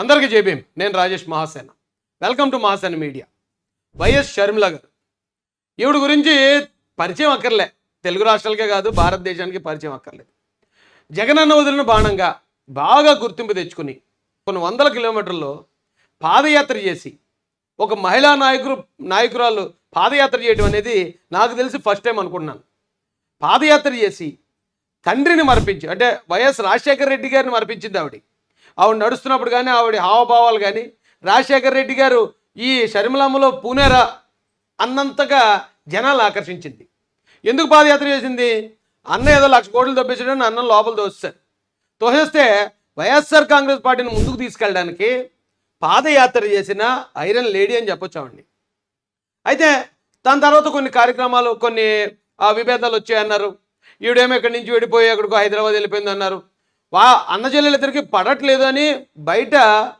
అందరికీ జేబీఎం నేను Rajesh Mahasena. Welcome to Mahasena media. YS Sharmila గారు. ఈవిడ గురించి పరిచయం అక్కర్లే. తెలుగు రాష్ట్రాలకే కాదు భారతదేశానికి పరిచయం అక్కర్లేదు జగనన్న వదిలిన బాణంగా బాగా గుర్తింపు తెచ్చుకుని కొన్ని వందల కిలోమీటర్లు పాదయాత్ర చేసి ఒక మహిళా నాయకుడు నాయకురాలు పాదయాత్ర చేయడం అనేది నాకు తెలిసి ఫస్ట్ టైం అనుకుంటున్నాను. పాదయాత్ర చేసి తండ్రిని మరపించి అంటే వైఎస్ రాజశేఖర రెడ్డి గారిని మరపించింది ఆవిడ. ఆవిడ నడుస్తున్నప్పుడు కానీ ఆవిడ హావభావాలు కానీ రాజశేఖర రెడ్డి గారు ఈ షర్మిలమ్మలో పూనేరా అన్నంతగా జనాలు ఆకర్షించింది. ఎందుకు పాదయాత్ర చేసింది? అన్న ఏదో లక్ష కోట్లు తప్పించడానికి అన్నం లోపల తోస్తారు తోసేస్తే వైఎస్ఆర్ కాంగ్రెస్ పార్టీని ముందుకు తీసుకెళ్ళడానికి పాదయాత్ర చేసిన ఐరన్ లేడీ అని చెప్పొచ్చామండి అయితే దాని తర్వాత కొన్ని కార్యక్రమాలు కొన్ని ఆ, విభేదాలు వచ్చాయన్నారు. ఈవిడేమో ఇక్కడి నుంచి వెళ్ళిపోయి అక్కడికి హైదరాబాద్ వెళ్ళిపోయింది అన్నారు వా అన్న పడట్లేదు అని బయట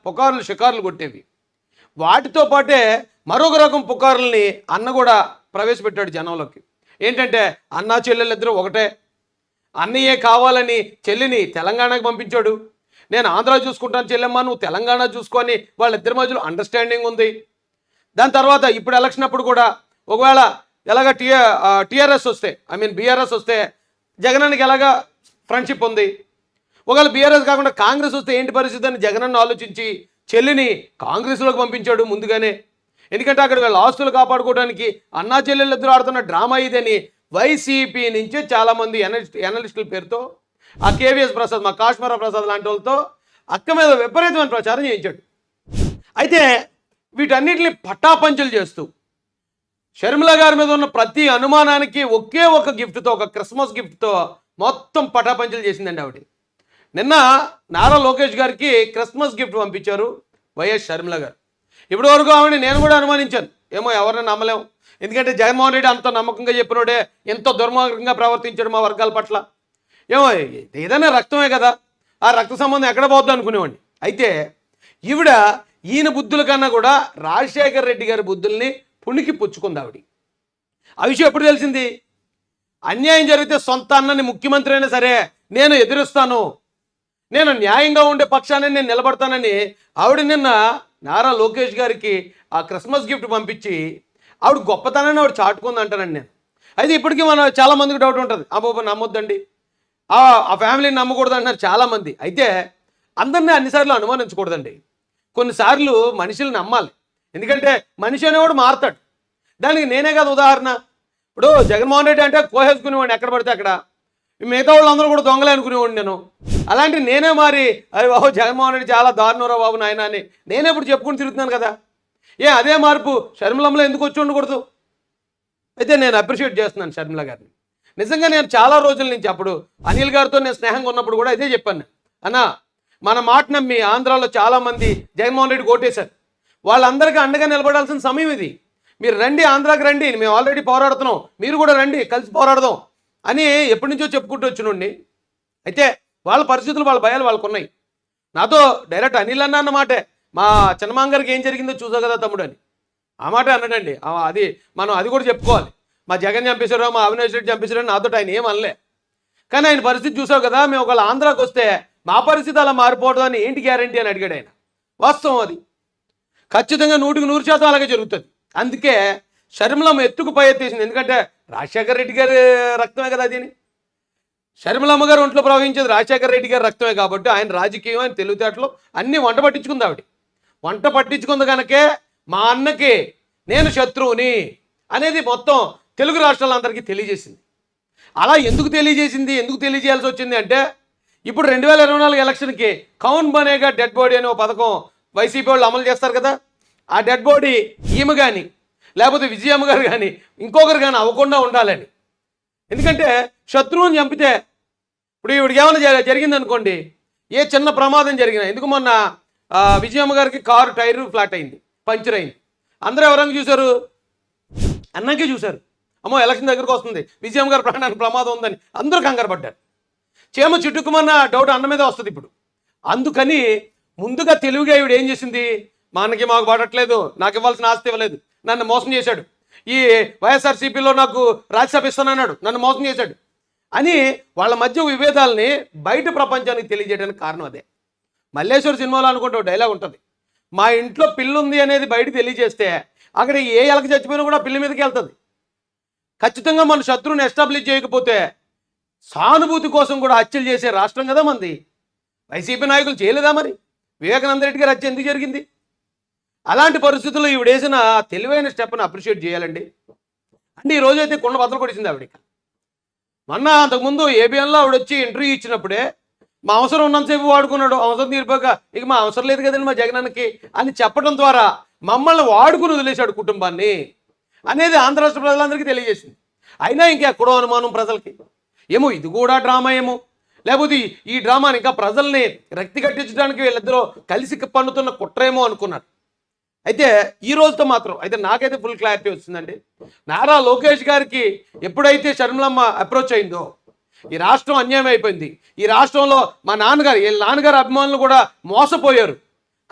పుకార్లు షికార్లు కొట్టేవి. వాటితో పాటే మరొక రకం పుకార్లని అన్న కూడా ప్రవేశపెట్టాడు జనంలోకి. ఏంటంటే అన్న చెల్లెలిద్దరూ ఒకటే. అన్నయ్యే కావాలని చెల్లిని తెలంగాణకు పంపించాడు. నేను ఆంధ్ర చూసుకుంటాను చెల్లెమ్మ నువ్వు తెలంగాణ చూసుకొని వాళ్ళిద్దరి మధ్యలో అండర్స్టాండింగ్ ఉంది. దాని తర్వాత ఇప్పుడు ఎలక్షన్ అప్పుడు కూడా ఒకవేళ ఎలాగ టిఆర్ టీఆర్ఎస్ వస్తే ఐ మీన్ బీఆర్ఎస్ వస్తే జగనానికి ఎలాగా ఫ్రెండ్షిప్ ఉంది? ఒకవేళ బీఆర్ఎస్ కాకుండా కాంగ్రెస్ వస్తే ఏంటి పరిస్థితి అని జగనన్న ఆలోచించి చెల్లిని కాంగ్రెస్లోకి పంపించాడు ముందుగానే. ఎందుకంటే అక్కడ వీళ్ళ ఆస్తులు కాపాడుకోవడానికి అన్నా చెల్లెళ్ళిద్దరు ఆడుతున్న డ్రామా ఇదని వైసీపీ నుంచి చాలామంది ఎనలిస్ట్ ఎనలిస్టుల పేరుతో ఆ కేవీఎస్ ప్రసాద్ మా కాశ్మీర ప్రసాద్ లాంటి వాళ్ళతో అక్క మీద విపరీతమైన ప్రచారం చేయించాడు. అయితే వీటన్నిటిని పట్టాపంచలు చేస్తూ షర్మిల గారి మీద ఉన్న ప్రతి అనుమానానికి ఒకే ఒక గిఫ్ట్తో ఒక క్రిస్మస్ గిఫ్ట్తో మొత్తం పటాపంచలు చేసిందండి ఆవిడ. నిన్న నారా లోకేష్ గారికి క్రిస్మస్ గిఫ్ట్ పంపించారు వైఎస్ షర్మిల గారు. ఇప్పటి వరకు ఆవిడ నేను కూడా అనుమానించాను. ఏమో ఎవరిని నమ్మలేం. ఎందుకంటే జగన్మోహన్ రెడ్డి అంత నమ్మకంగా చెప్పినోడే ఎంత దుర్మార్గంగా ప్రవర్తించాడు మా వర్గాల పట్ల. ఏమో ఏదైనా రక్తమే కదా. ఆ రక్త సంబంధం ఎక్కడ పోద్దు అనుకునేవాడిని. అయితే ఈవిడ ఈయన బుద్ధుల కన్నా కూడా రాజశేఖర్ రెడ్డి గారి బుద్ధుల్ని పుణికి పుచ్చుకుంది ఆవిడ. ఆ విషయం ఎప్పుడు తెలిసింది? అన్యాయం జరిగితే సొంత అన్నని ముఖ్యమంత్రి అయినా సరే నేను ఎదురుస్తాను. నేను న్యాయంగా ఉండే పక్షాన్ని నేను నిలబడతానని ఆవిడ నిన్న నారా లోకేష్ గారికి ఆ క్రిస్మస్ గిఫ్ట్ పంపించి ఆవిడ గొప్పతనాన్ని ఆవిడ చాటుకుంది అంటానండి నేను. అయితే ఇప్పటికీ మన చాలామందికి డౌట్ ఉంటుంది. అబ్బాబా నమ్మొద్దండి. ఆ ఫ్యామిలీని నమ్మకూడదు అంటున్నారు చాలామంది అయితే అందరినీ అన్నిసార్లు అనుమానించకూడదండి. కొన్నిసార్లు మనుషులు నమ్మాలి. ఎందుకంటే మనిషి అనేవాడు మారతాడు. దానికి నేనే కదా ఉదాహరణ. ఇప్పుడు జగన్మోహన్ రెడ్డి అంటే కోహేసుకునేవాడిని ఎక్కడ పడితే అక్కడ. మిగతా వాళ్ళందరూ కూడా దొంగలే అనుకునేవాడిని నేను. అలాంటి నేనే మారి అరే బాబు జగన్మోహన్ రెడ్డి చాలా దారుణంరా బాబు నాయన అని నేనే ఇప్పుడు చెప్పుకుని తిరుగుతున్నాను కదా. ఏ అదే మార్పు షర్మిలమ్మలో ఎందుకు వచ్చి ఉండకూడదు? అయితే నేను అప్రిషియేట్ చేస్తున్నాను షర్మిల గారిని. నిజంగా నేను చాలా రోజుల నుంచి అప్పుడు అనిల్ గారితో నేను స్నేహంగా ఉన్నప్పుడు కూడా ఇదే చెప్పాను. అన్న మన మాట నమ్మి ఆంధ్రాలో చాలామంది జగన్మోహన్ రెడ్డి కోటేశారు. వాళ్ళందరికీ అండగా నిలబడాల్సిన సమయం ఇది. మీరు రండి ఆంధ్రాకి రండి. మేము ఆల్రెడీ పోరాడుతున్నాం. మీరు కూడా రండి కలిసి పోరాడదాం. అని ఎప్పటి నుంచో చెప్పుకుంటూ వచ్చినండి అయితే వాళ్ళ పరిస్థితులు వాళ్ళ భయాలు వాళ్ళకు ఉన్నాయి నాతో డైరెక్ట్ అనిల్ అన్న అన్నమాటే మా చన్నమాంగారికి ఏం జరిగిందో చూసావు కదా తమ్ముడు అని ఆ మాట అన్నాడండి. అది మనం అది కూడా చెప్పుకోవాలి. మా జగన్ చంపేశారు మా అవినాష్ రెడ్డి చంపేశారో నాతో ఆయన ఏం అనలే. కానీ ఆయన పరిస్థితి చూసావు కదా మేము ఒకవేళ ఆంధ్రాకి వస్తే మా పరిస్థితి అలా మారిపోవడం అని ఏంటి గ్యారంటీ అని అడిగాడు ఆయన. వాస్తవం అది. ఖచ్చితంగా నూటికి నూరు శాతం అలాగే జరుగుతుంది. అందుకే షర్మిలమ్మ ఎత్తుకు పై ఎత్తేసింది ఎందుకంటే రాజశేఖర రెడ్డి గారి రక్తమే కదా అది అని షర్మిలమ్మ గారు ఒంట్లో ప్రవహించేది రాజశేఖర రెడ్డి గారి రక్తమే కాబట్టి ఆయన రాజకీయం ఆయన తెలివితేటలు అన్నీ వంట పట్టించుకుంది ఆవిడ. వంట పట్టించుకుంది కనుకే మా అన్నకి నేను శత్రువుని అనేది మొత్తం తెలుగు రాష్ట్రాలందరికీ తెలియజేసింది. అలా ఎందుకు తెలియజేసింది? ఎందుకు తెలియజేయాల్సి వచ్చింది అంటే ఇప్పుడు రెండు వేల ఇరవై నాలుగు ఎలక్షన్కి కౌన్ బనేగా డెడ్ బాడీ అనే ఒక పథకం వైసీపీ వాళ్ళు అమలు చేస్తారు కదా. ఆ డెడ్ బాడీ ఈమె కానీ లేకపోతే విజయమ్మ గారు కానీ ఇంకొకరు కానీ అవ్వకుండా ఉండాలని. ఎందుకంటే శత్రువుని చంపితే ఇప్పుడు ఇవిడికి ఏమైనా జరిగిందనుకోండి జరిగింది అనుకోండి ఏ చిన్న ప్రమాదం జరిగినా ఎందుకు మొన్న విజయమ్మ గారికి కారు టైర్ ఫ్లాట్ అయింది పంచర్ అయింది. అందరూ ఎవరంగా చూశారు? అన్నాకే చూశారు. అమ్మో ఎలక్షన్ దగ్గరకు వస్తుంది విజయమ్మ గారి ప్రాణానికి ప్రమాదం ఉందని అందరూ కంగారు పడ్డారు. చేమ చుట్టుకుమన్న డౌట్ అన్న మీద వస్తుంది ఇప్పుడు. అందుకని ముందుగా తెలివిగా ఈవిడ ఏం చేసింది? మా అన్నకి మాకు పడట్లేదు నాకు ఇవ్వాల్సిన ఆస్తి ఇవ్వలేదు. నన్ను మోసం చేశాడు. ఈ వైఎస్ఆర్సీపీలో నాకు రాజ్యసభ ఇస్తానన్నాడు నన్ను మోసం చేశాడు. అని వాళ్ళ మధ్య విభేదాలని బయట ప్రపంచానికి తెలియజేయడానికి కారణం అదే. మల్లేశ్వర సినిమాలో అనుకుంటే ఒక డైలాగ్ ఉంటుంది. మా ఇంట్లో పిల్లు ఉంది అనేది బయట తెలియజేస్తే అక్కడ ఏ ఎలక చచ్చిపోయినా కూడా పిల్లి మీదకి వెళ్తుంది. ఖచ్చితంగా మన శత్రువుని ఎస్టాబ్లిష్ చేయకపోతే సానుభూతి కోసం కూడా హత్యలు చేసే రాష్ట్రం కదా మంది. వైసీపీ నాయకులు చేయలేదా మరి? వివేకానంద రెడ్డి గారు హత్య ఎందుకు జరిగింది? అలాంటి పరిస్థితుల్లో ఈవిడ వేసిన తెలివైన స్టెప్ని అప్రిషియేట్ చేయాలండి. అంటే ఈ రోజైతే అయితే కొండ బద్దలు కొడిచింది ఆవిడకి. మొన్న అంతకుముందు ఏబిఎన్లో ఆవిడ వచ్చి ఇంటర్వ్యూ ఇచ్చినప్పుడే మా అవసరం ఉన్నంతసేపు వాడుకున్నాడు అవసరం తీరిపోక ఇక మా అవసరం లేదు కదండి మా జగనానికి అని చెప్పడం ద్వారా మమ్మల్ని వాడుకుని వదిలేశాడు కుటుంబాన్ని అనేది ఆంధ్ర రాష్ట్ర ప్రజలందరికీ తెలియజేసింది. అయినా ఇంకెక్కడో అనుమానం ప్రజలకి. ఏమో ఇది కూడా డ్రామా ఏమో. లేకపోతే ఈ- ఈ డ్రామాని ఇంకా ప్రజల్ని రక్తి కట్టించడానికి వీళ్ళిద్దరూ కలిసి పన్నుతున్న కుట్రేమో అనుకున్నారు. అయితే ఈ రోజుతో మాత్రం అయితే నాకైతే ఫుల్ క్లారిటీ వచ్చిందండి నారా లోకేష్ గారికి ఎప్పుడైతే షర్మిలమ్మ అప్రోచ్ అయిందో ఈ రాష్ట్రం అన్యాయం అయిపోయింది. ఈ రాష్ట్రంలో మా నాన్నగారు వీళ్ళ నాన్నగారు అభిమానులు కూడా మోసపోయారు.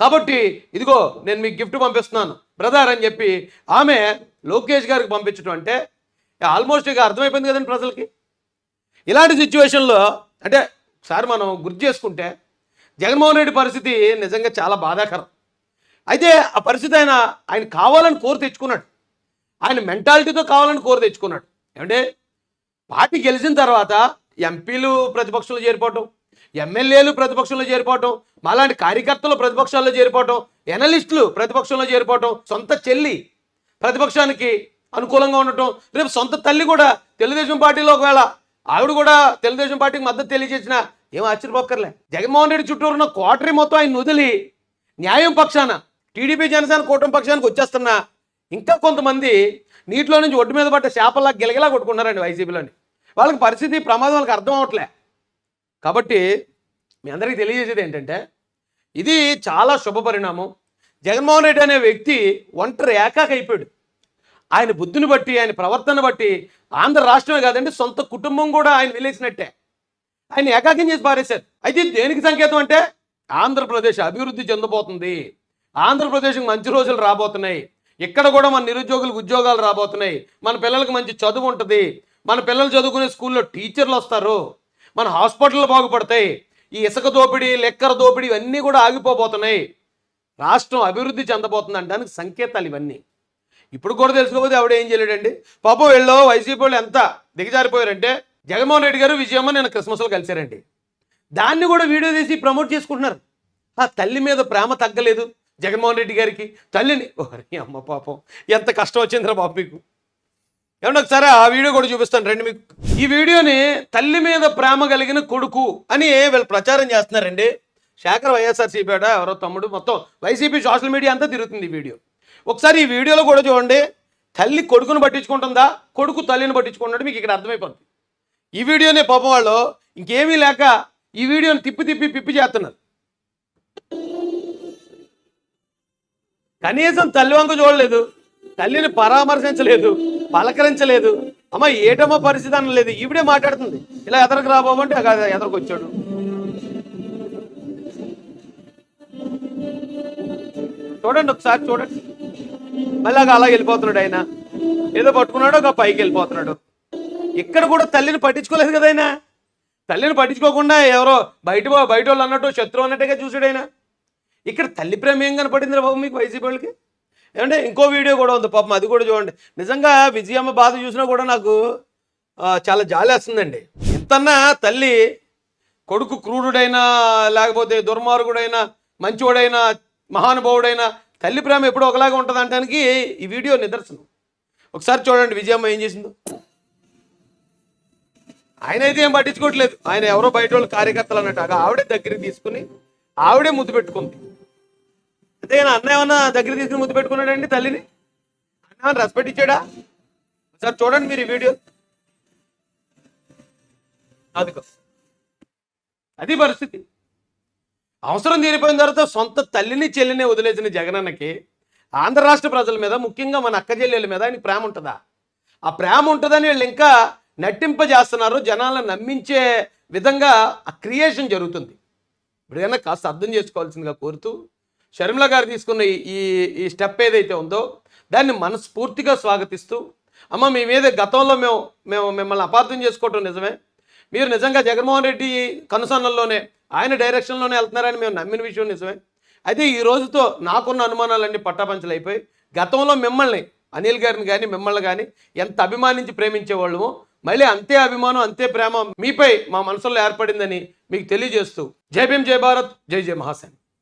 కాబట్టి ఇదిగో నేను మీకు గిఫ్ట్ పంపిస్తున్నాను. బ్రదర్ అని చెప్పి ఆమె లోకేష్ గారికి పంపించడం అంటే ఆల్మోస్ట్ ఇక అర్థమైపోయింది కదండి ప్రజలకి. ఇలాంటి సిచ్యువేషన్లో అంటే సార్ మనం గుర్తు చేసుకుంటే జగన్మోహన్ రెడ్డి పరిస్థితి నిజంగా చాలా బాధాకరం. అయితే ఆ పరిస్థితి ఆయన ఆయన కావాలని కోరు తెచ్చుకున్నాడు. ఆయన మెంటాలిటీతో కావాలని కోరి తెచ్చుకున్నాడు. ఏమంటే పార్టీ గెలిచిన తర్వాత ఎంపీలు ప్రతిపక్షంలో చేరిపోవటం ఎమ్మెల్యేలు ప్రతిపక్షంలో చేరిపోవటం మాలాంటి కార్యకర్తలు ప్రతిపక్షాల్లో చేరిపోవటం ఎనలిస్టులు ప్రతిపక్షంలో చేరిపోవటం సొంత చెల్లి ప్రతిపక్షానికి అనుకూలంగా ఉండటం రేపు సొంత తల్లి కూడా తెలుగుదేశం పార్టీలో ఒకవేళ ఆవిడ కూడా తెలుగుదేశం పార్టీకి మద్దతు తెలియజేసిన ఏం ఆశ్చర్యపోక్కర్లే. జగన్మోహన్ రెడ్డి చుట్టూ ఉన్న కోటరీ మొత్తం ఆయన వదిలి న్యాయం పక్షాన టీడీపీ జనసేన కూటమి పక్షానికి వచ్చేస్తున్నా ఇంకా కొంతమంది నీటిలో నుంచి ఒడ్డు మీద పడ్డ చేపల్లా గిలగిలా కొట్టుకున్నారండి వైసీపీలోని. వాళ్ళకి పరిస్థితి ప్రమాదం వాళ్ళకి అర్థం అవట్లే. కాబట్టి మీ అందరికీ తెలియజేసేది ఏంటంటే ఇది చాలా శుభ పరిణామం. జగన్మోహన్ రెడ్డి అనే వ్యక్తి ఒంటరి ఏకాకైపోయాడు ఆయన బుద్ధిని బట్టి ఆయన ప్రవర్తన బట్టి ఆంధ్ర రాష్ట్రమే కాదండి సొంత కుటుంబం కూడా ఆయన వెళ్ళేసినట్టే ఆయన ఏకాకం చేసి పారేశారు. అయితే దేనికి సంకేతం అంటే ఆంధ్రప్రదేశ్ అభివృద్ధి చెందబోతుంది. ఆంధ్రప్రదేశ్కి మంచి రోజులు రాబోతున్నాయి. ఇక్కడ కూడా మన నిరుద్యోగులకు ఉద్యోగాలు రాబోతున్నాయి. మన పిల్లలకు మంచి చదువు ఉంటుంది. మన పిల్లలు చదువుకునే స్కూల్లో టీచర్లు వస్తారు. మన హాస్పిటల్ బాగుపడతాయి. ఈ ఇసుక దోపిడీ లెక్కర దోపిడీ ఇవన్నీ కూడా ఆగిపోబోతున్నాయి. రాష్ట్రం అభివృద్ధి చెందబోతుంది అంటానికి సంకేతాలు ఇవన్నీ. ఇప్పుడు కూడా తెలుసుకోకపోతే ఆవిడ ఏం చేయలేడండి? పాపం వీళ్ళు వైసీపీ వాళ్ళు ఎంత దిగజారిపోయారంటే జగన్మోహన్ రెడ్డి గారు విజయమ్మ నేను క్రిస్మస్లో కలిశారండి. దాన్ని కూడా వీడియో తీసి ప్రమోట్ చేసుకుంటున్నారు. ఆ తల్లి మీద ప్రేమ తగ్గలేదు. జగన్మోహన్ రెడ్డి గారికి తల్లిని. ఓరే అమ్మ పాపం. ఎంత కష్టం వచ్చిందిరా బాబు మీకు. ఏమన్నా ఒకసారి ఆ వీడియో కూడా చూపిస్తాను రండి మీకు. ఈ వీడియోని తల్లి మీద ప్రేమ కలిగిన కొడుకు అని వీళ్ళు ప్రచారం చేస్తున్నారండి. శేఖర్ వైఎస్ఆర్సీపీ ఎవరో తమ్ముడు మొత్తం వైసీపీ సోషల్ మీడియా అంతా తిరుగుతుంది ఈ వీడియో. ఒకసారి ఈ వీడియోలో కూడా చూడండి తల్లి కొడుకును పట్టించుకుంటుందా? కొడుకు తల్లిని పట్టించుకుంటాడు మీకు ఇక్కడ అర్థమైపోతుంది ఈ వీడియోనే పాపం వాళ్ళు ఇంకేమీ లేక ఈ వీడియోని తిప్పి తిప్పి పిప్పి చేస్తున్నారు. కనీసం తల్లి వంక చూడలేదు. తల్లిని పరామర్శించలేదు పలకరించలేదు. అమ్మ ఏటమ్మ పరిస్థితి అనలేదు ఈవిడే మాట్లాడుతుంది. ఇలా ఎదరకు రాబోమంటే ఎదరకు వచ్చాడు. చూడండి ఒకసారి చూడండి. మళ్ళీ అలా వెళ్ళిపోతున్నాడు ఆయన. ఏదో పట్టుకున్నాడు ఒక పైకి వెళ్ళిపోతున్నాడు. ఇక్కడ కూడా తల్లిని పట్టించుకోలేదు కదా ఆయన? తల్లిని పట్టించుకోకుండా ఎవరో బయట బయట వాళ్ళు అన్నట్టు శత్రువు అన్నట్టుగా చూసాడు ఆయన. ఇక్కడ తల్లి ప్రేమ ఏం కనపడింది బాబు మీకు వైసీపీ వాళ్ళకి? ఏమంటే ఇంకో వీడియో కూడా ఉంది పాపం అది కూడా చూడండి. నిజంగా విజయమ్మ బాధ చూసినా కూడా నాకు చాలా జాలి వస్తుందండి ఇంతన్నా తల్లి కొడుకు క్రూరుడైనా లేకపోతే దుర్మార్గుడైనా మంచివాడైనా మహానుభావుడైనా తల్లి ప్రేమ ఎప్పుడు ఒకలాగా ఉంటుంది అంటానికి ఈ వీడియో నిదర్శనం. ఒకసారి చూడండి విజయమ్మ ఏం చేసిందో. ఆయన అయితే ఏం పట్టించుకోవట్లేదు. ఆయన ఎవరో బయట వాళ్ళు కార్యకర్తలు అన్నట్టు ఆవిడే దగ్గరికి తీసుకుని ఆవిడే ముద్దు పెట్టుకుంది. అయితే అన్న ఏమన్నా దగ్గర తీసుకుని ముద్దు పెట్టుకున్నాడండి తల్లిని? అన్న రెస్పెక్ట్ ఇచ్చాడా ఒకసారి చూడండి మీరు ఈ వీడియో. అదిగో. అది పరిస్థితి. అవసరం తీరిపోయిన తర్వాత సొంత తల్లిని చెల్లిని వదిలేసిన జగనన్నకి ఆంధ్ర రాష్ట్ర ప్రజల మీద ముఖ్యంగా మన అక్క చెల్లెల మీద ఆయన ప్రేమ ఉంటుందా? ఆ ప్రేమ ఉంటుందని వీళ్ళు ఇంకా నటింపజేస్తున్నారు. జనాలను నమ్మించే విధంగా ఆ క్రియేషన్ జరుగుతుంది. ఇప్పుడైనా కాస్త అర్థం చేసుకోవాల్సిందిగా కోరుతూ షర్మిల గారు తీసుకున్న ఈ- ఈ స్టెప్ ఏదైతే ఉందో దాన్ని మనస్ఫూర్తిగా స్వాగతిస్తూ అమ్మ మీ మీద గతంలో మేము మేము మిమ్మల్ని అపార్థం చేసుకోవటం నిజమే. మీరు నిజంగా జగన్మోహన్ రెడ్డి కనుసన్నల్లోనే ఆయన డైరెక్షన్లోనే వెళ్తున్నారని మేము నమ్మిన విషయం నిజమే. అయితే ఈ రోజుతో నాకున్న అనుమానాలన్నీ పట్టాపంచలు అయిపోయి గతంలో మిమ్మల్ని అనిల్ గారిని కానీ మిమ్మల్ని కానీ ఎంత అభిమానించి ప్రేమించేవాళ్ళము మళ్ళీ అంతే అభిమానం అంతే ప్రేమ మీపై మా మనసులో ఏర్పడిందని మీకు తెలియజేస్తూ జై భీం జై భారత్ జై జై మహాసేన్